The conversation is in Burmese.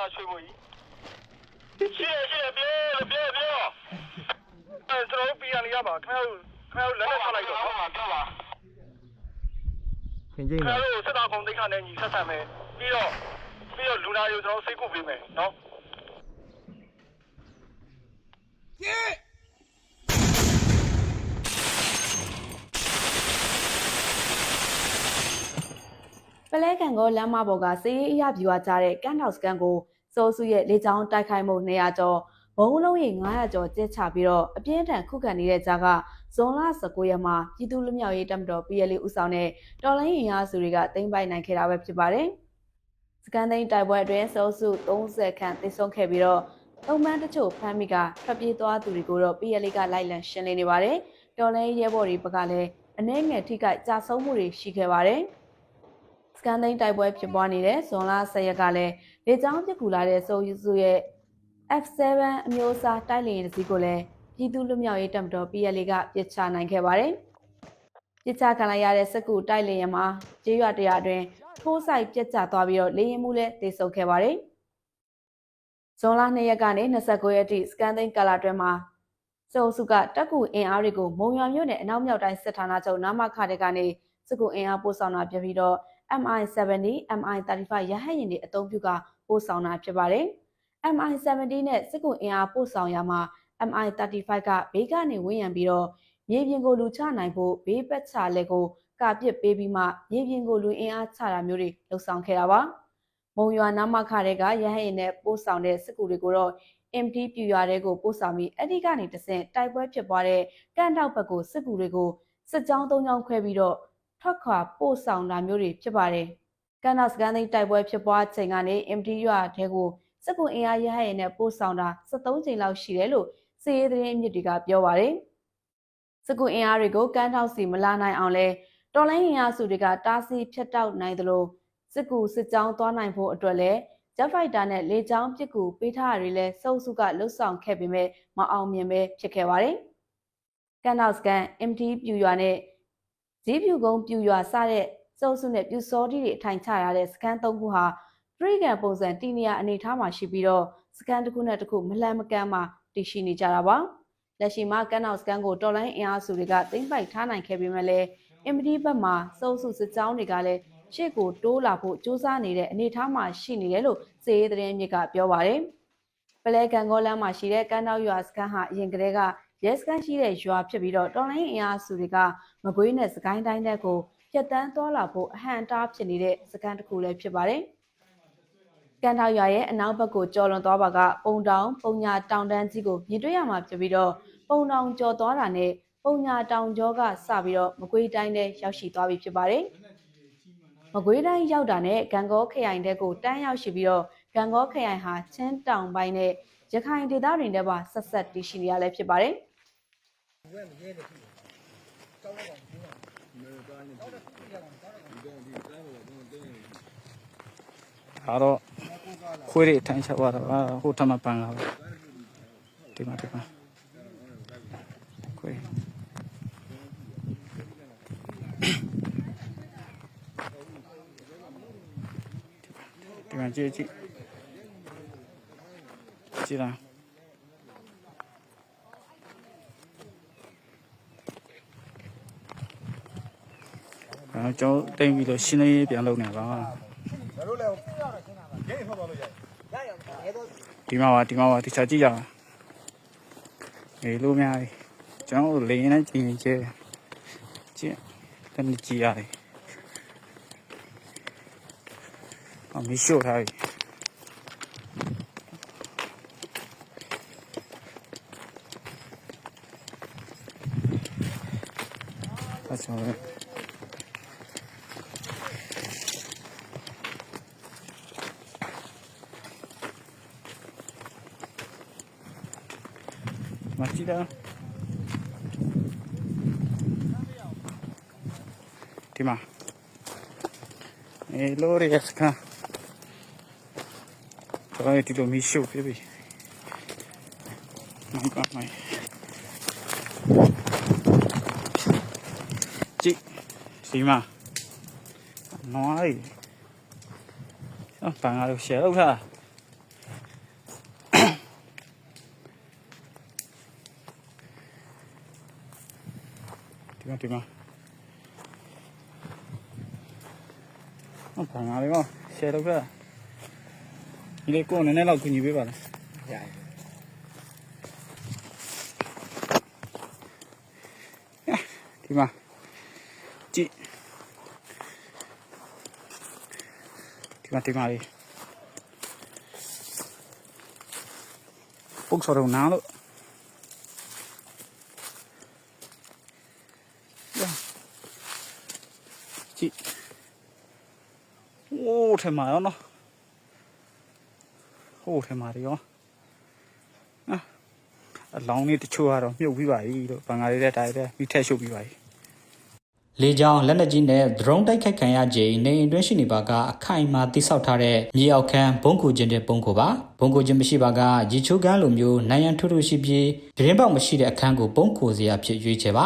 လားရွှေဘိုကြီးရှိရရှိရပြောပြောပြောအဲကျွန်တော်ပြန်ရပါခင်ဗျားတို့ခင်ဗျားတို့လက်နဲ့ဆက်လိုက်တော့ဟုတ်ပါတော့ပါခင်ကျင်းခင်ပါဗျားတို့စစ်သားကုန်းတိတ်ခါနဲ့ညီဆက်ဆံမယ်ပြီးတော့ပြီးတော့လူနာတွေကိုကျွန်တော်စိတ်ကုပေးမယ်နော် ပလဲကန်ကိုလမ်းမပေါ်ကစီးရီးအရာပြူဝကြတဲ့ကန်ထောက်စကန်ကိုစိုးစုရဲ့လေကြောင်းတိုက်ခိုက်မှု200ကျော်ဘုံလုံးရေ900ကျော်ကျက်ချပြီးတော့အပြင်းထန်ခုခံနေတဲ့ကြားကဇွန်လ19ရက်မှာပြည်သူ့လူမျိုးရေးတပ်မတော် PLA ဦးဆောင်တဲ့တော်လိုင်းရင်အားစုတွေကတင်ပိုက်နိုင်ခဲ့တာပဲဖြစ်ပါတယ်။စကန်သိန်းတိုက်ပွဲအတွင်းစိုးစု30ခန့်သေဆုံးခဲ့ပြီးတော့သုံးပန်းတချို့ဖမ်းမိကထွက်ပြေးသွားသူတွေကိုတော့ PLA ကလိုက်လံရှင်းလင်းနေပါတယ်။တော်လိုင်းရဲဘော်တွေဘက်ကလည်းအနှဲငယ်ထိခိုက်ကြဆုံးမှုတွေရှိခဲ့ပါတယ်။ စကန်သိန်းတိုက်ပွဲဖြစ်ပွားနေတဲ့ဇွန်လ10ရက်ကလည်းလေကြောင်းပစ်ကူလာတဲ့ဆိုယူစုရဲ့ F7 အမျိုးအစားတိုက်လေယာဉ်တစ်စီးကိုလည်းပြည်သူ့လူမျိုးရေးတပ်မတော် PLA ကပစ်ချနိုင်ခဲ့ပါတယ်။ပစ်ချခံလိုက်ရတဲ့စက်ကူတိုက်လေယာဉ်မှာကျေးရွာတရာအတွင်းထိုးဆိုင်ပြက်ကျသွားပြီးတော့လေယာဉ်မှုလည်းတေဆုံးခဲ့ပါတယ်။ဇွန်လ2ရက်ကနေ29ရက်ထိစကန်သိန်းကာလာတွင်မှာစုံစုကတက်ကူအင်အားတွေကိုမုံရွာမြို့နယ်အနောက်မြောက်တိုင်းစစ်ဌာနချုပ်နာမခတဲ့ကနေစကူအင်အားပို့ဆောင်တာဖြစ်ပြီးတော့ MI70 MI35 ရဟတ်ယာဉ်တွေအသုံးပြုကပို့ဆောင်တာဖြစ်ပါတယ်။ MI70 နဲ့စစ်ကူအင်အားပို့ဆောင်ရမှာ MI35 ကဘေးကနေဝန်းရံပြီးတော့မြေပြင်ကိုလူချနိုင်ဖို့ဘေးပတ်ချလက်ကိုကာပစ်ပေးပြီးမှမြေပြင်ကိုလူအင်အားချတာမျိုးတွေလှုပ်ဆောင်ခဲ့တာပါ။မုံရွာနာမခတဲ့ကရဟတ်ယာဉ်နဲ့ပို့ဆောင်တဲ့စစ်ကူတွေကိုတော့ MT ပြူရွာတဲ့ကိုပို့ဆောင်ပြီးအဲ့ဒီကနေတဆင့်တိုက်ပွဲဖြစ်ပွားတဲ့ကန်တောက်ဘက်ကိုစစ်ကူတွေကိုစစ်ကြောင်း၃ကြောင်းခွဲပြီးတော့ ထွက်ခွာပို့ဆောင်တာမျိုးတွေဖြစ်ပါတယ်။ကန်နာစကန်သိန်းတိုက်ပွဲဖြစ်ပွားချိန်ကနေ MT ရွာတဲကိုစစ်ကူအင်အားရဟတ်ရင်နဲ့ပို့ဆောင်တာ73ချိန်လောက်ရှိတယ်လို့စီရေးသတင်းအမြစ်တွေကပြောပါတယ်။စစ်ကူအင်အားတွေကိုကန်းထောက်စီမလာနိုင်အောင်လဲတော်လိုင်းအင်အားစုတွေကတားဆီးဖျက်တောက်နိုင်သလိုစစ်ကူစစ်ကြောင်းသွားနိုင်ဖို့အတွက်လဲဂျက်ဖိုက်တာနဲ့လေကြောင်းပစ်ကူပေးထားတာတွေလဲစုပ်စုကလှုပ်ဆောင်ခဲ့ပေမဲ့မအောင်မြင်ပဲဖြစ်ခဲ့ပါတယ်။ကန်နောက်စကန် MT ပြူရွာနဲ့ ဈေးပြူကုန်းပြူရွာစတဲ့စုပ်စုနဲ့ပြူစောတိတွေအထိုင်ချရတဲ့စကန်၃ခုဟာပရိကန်ပုံစံတီနီယာအနေထားမှာရှိပြီးတော့စကန်တစ်ခုနဲ့တစ်ခုမလှမ်းမကမ်းမှာတည်ရှိနေကြတာပါလက်ရှိမှာကန်နောက်စကန်ကိုတော်လိုင်းအင်အားစုတွေကသိမ့်ပိုက်ထားနိုင်ခဲ့ပေမဲ့လည်းအင်ပတီဘက်မှာစုပ်စုစစ်ကြောင်းတွေကလည်းရှေ့ကိုတိုးလာဖို့စူးစမ်းနေတဲ့အနေအထားမှာရှိနေတယ်လို့စေရေးသတင်းမြစ်ကပြောပါတယ်ပလဲကန်ကောလမ်းမှာရှိတဲ့ကန်တောက်ရွာစကန်ဟာအရင်ကတည်းက ရဲစကန်ရှိတဲ့ရွာဖြစ်ပြီးတော့တော်လိုင်းအင်အားစုတွေကမကွေးနဲ့စကိုင်းတိုင်းတက်ကိုပြတ်တန်းသွားလာဖို့အဟန့်တားဖြစ်နေတဲ့စကန်တစ်ခုလည်းဖြစ်ပါတယ်။ကန်ထောက်ရွာရဲ့အနောက်ဘက်ကိုကျော်လွန်သွားပါကပုံတောင်ပုံညာတောင်တန်းကြီးကိုမြင်တွေ့ရမှာဖြစ်ပြီးတော့ပုံတောင်ကျော်သွားတာနဲ့ပုံညာတောင်ကျောကစပြီးတော့မကွေးတိုင်းထဲရောက်ရှိသွားပြီဖြစ်ပါတယ်။မကွေးတိုင်းရောက်တာနဲ့ဂံကောခရိုင်တဲကိုတန်းရောက်ရှိပြီးတော့ဂံကောခရိုင်ဟာချင်းတောင်ပိုင်းနဲ့ရခိုင်ဒေသတွေထဲမှာဆက်ဆက်တည်ရှိနေရလဲဖြစ်ပါတယ်။ ဒါတော့ခွေးတွေအထိုင်ချသွားတာပါဟိုထမပန်းလာပါဒီမှာဒီမှာခွေးဒီမှာကြည့်ကြည့်ကြည့်လား အဲကျွန်တော်တိမ်ပြီးတော့ရှင်းလေးပြန်လုပ်နေပါဒီမှာပါဒီမှာပါတခြားကြည့်ရအောင်နေလို့များပြီကျွန်တော်လေရင်နဲ့ကြည့်ရင်ကျဲကျင်းတနည်းကြည့်ရတယ်အမရှို့ထားပြီအဲ့ဆို တော့မကြည့်တာဒီမှာအဲလိုရီစကန်တော့ဒီလိုမီရှို့ပြပြီမကမိုင်ကြည့်ဒီမှာနွားရီအပန်းအားလို့ရှယ်လောက်ထား မှာဒီမှာဟုတ်ပါငါလေးကောရှယ်တော့ပြဒီလေးကိုနည်းနည်းလောက်ကူညီပေးပါလားရတယ်ဒီမှာကြည့်ဒီမှာဒီမှာလေးပုတ်စော်တော့နားလို့ ကြည့်โอ้ထဲမှာရောနော်ဟိုထဲမှာတွေရောอ่ะအလောင်းလေးတချို့ကတော့မြုပ်ပြီးပါပြီလို့ဘင်္ဂါလေးတဲ့တိုင်းတဲ့မိထက်ရှုပ်ပြီးပါပြီ လေကြောင်းလက်နက်ကြီးနဲ့ drone တိုက်ခိုက်ခံရချိန်နေအိမ်တွင်းရှိနေပါကအခိုင်အမာတိဆောက်ထားတဲ့မြေအောက်ခန်းဘုံကူခြင်းတဲ့ဘုံကူပါဘုံကူခြင်းမရှိပါကရေချိုးကန်းလိုမျိုးနိုင်ရန်ထွတ်ထွတ်ရှိပြီးဂရင်းပေါက်မရှိတဲ့အခန်းကိုဘုံကူစရာဖြစ်ရွေးချယ်ပါ